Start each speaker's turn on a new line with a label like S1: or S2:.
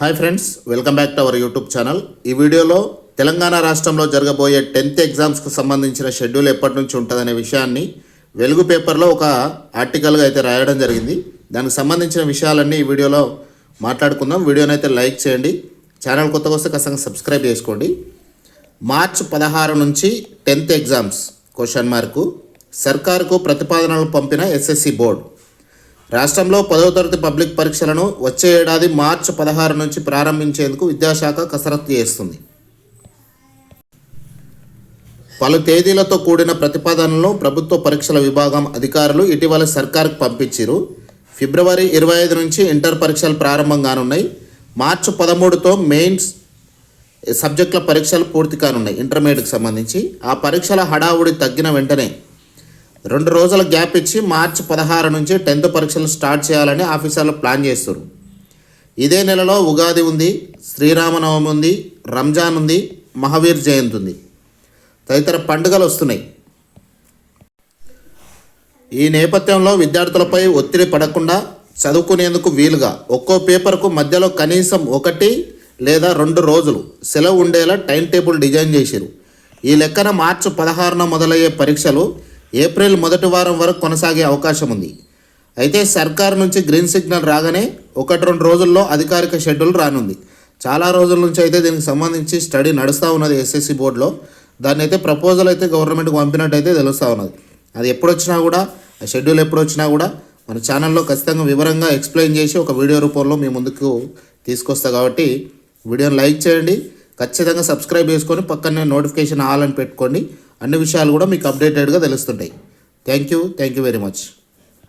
S1: Hi friends welcome back to our YouTube channel. ఈ వీడియోలో తెలంగాణ రాష్ట్రంలో జరగబోయే టెన్త్ ఎగ్జామ్స్కి సంబంధించిన షెడ్యూల్ ఎప్పటి నుంచి ఉంటుందనే విషయాన్ని వెలుగు పేపర్లో ఒక ఆర్టికల్గా అయితే రాయడం జరిగింది. దానికి సంబంధించిన విషయాలన్నీ ఈ వీడియోలో మాట్లాడుకుందాం. వీడియోని అయితే లైక్ చేయండి. ఛానల్ కొత్తగా వస్తే ఖచ్చితంగా సబ్స్క్రైబ్ చేసుకోండి. మార్చ్ పదహారు నుంచి టెన్త్ ఎగ్జామ్స్ క్వశ్చన్ మార్కు. సర్కారుకు ప్రతిపాదనలు పంపిన ఎస్ఎస్సి బోర్డు. రాష్ట్రంలో పదవ తరగతి పబ్లిక్ పరీక్షలను వచ్చే ఏడాది మార్చి పదహారు నుంచి ప్రారంభించేందుకు విద్యాశాఖ కసరత్తు చేస్తుంది. పలు తేదీలతో కూడిన ప్రతిపాదనలను ప్రభుత్వ పరీక్షల విభాగం అధికారులు ఇటీవల సర్కార్కు పంపించారు. ఫిబ్రవరి ఇరవై ఐదు నుంచి ఇంటర్ పరీక్షలు ప్రారంభం కానున్నాయి. మార్చి పదమూడుతో మెయిన్స్ సబ్జెక్టుల పరీక్షలు పూర్తి కానున్నాయి. ఇంటర్మీడియట్కి సంబంధించి. ఆ పరీక్షల హడావుడి తగ్గిన వెంటనే రెండు రోజుల గ్యాప్ ఇచ్చి మార్చి పదహారు నుంచి టెన్త్ పరీక్షలు స్టార్ట్ చేయాలని ఆఫీసర్లు ప్లాన్ చేస్తారు. ఇదే నెలలో ఉగాది ఉంది శ్రీరామనవమి ఉంది రంజాన్ ఉంది మహావీర్ జయంతి ఉంది. తదితర పండుగలు వస్తున్నాయి. ఈ నేపథ్యంలో విద్యార్థులపై ఒత్తిడి పడకుండా చదువుకునేందుకు వీలుగా ఒక్కో పేపర్కు మధ్యలో కనీసం ఒకటి లేదా రెండు రోజులు సెలవు ఉండేలా టైం టేబుల్ డిజైన్ చేశారు. ఈ లెక్కన మార్చి పదహారున మొదలయ్యే పరీక్షలు ఏప్రిల్ మొదటి వారం వరకు కొనసాగే అవకాశం ఉంది. అయితే సర్కార్ నుంచి గ్రీన్ సిగ్నల్ రాగానే ఒకటి రెండు రోజుల్లో అధికారిక షెడ్యూల్ రానుంది. చాలా రోజుల నుంచి అయితే దీనికి సంబంధించి స్టడీ నడుస్తూ ఉన్నది ఎస్ఎస్సి బోర్డులో. దాన్ని అయితే ప్రపోజల్ అయితే గవర్నమెంట్కి పంపినట్టు అయితే తెలుస్తూ ఉన్నది. అది ఎప్పుడు వచ్చినా కూడా ఆ షెడ్యూల్ ఎప్పుడు వచ్చినా కూడా మన ఛానల్లో ఖచ్చితంగా వివరంగా ఎక్స్ప్లెయిన్ చేసి ఒక వీడియో రూపంలో మీ ముందుకు తీసుకొస్తా కాబట్టి వీడియోని లైక్ చేయండి. ఖచ్చితంగా సబ్స్క్రైబ్ చేసుకొని పక్కనే నోటిఫికేషన్ ఆల్ అని పెట్టుకోండి. అన్ని విషయాలు కూడా మీకు అప్డేటెడ్గా తెలుస్తుంటాయి. Thank you thank you very much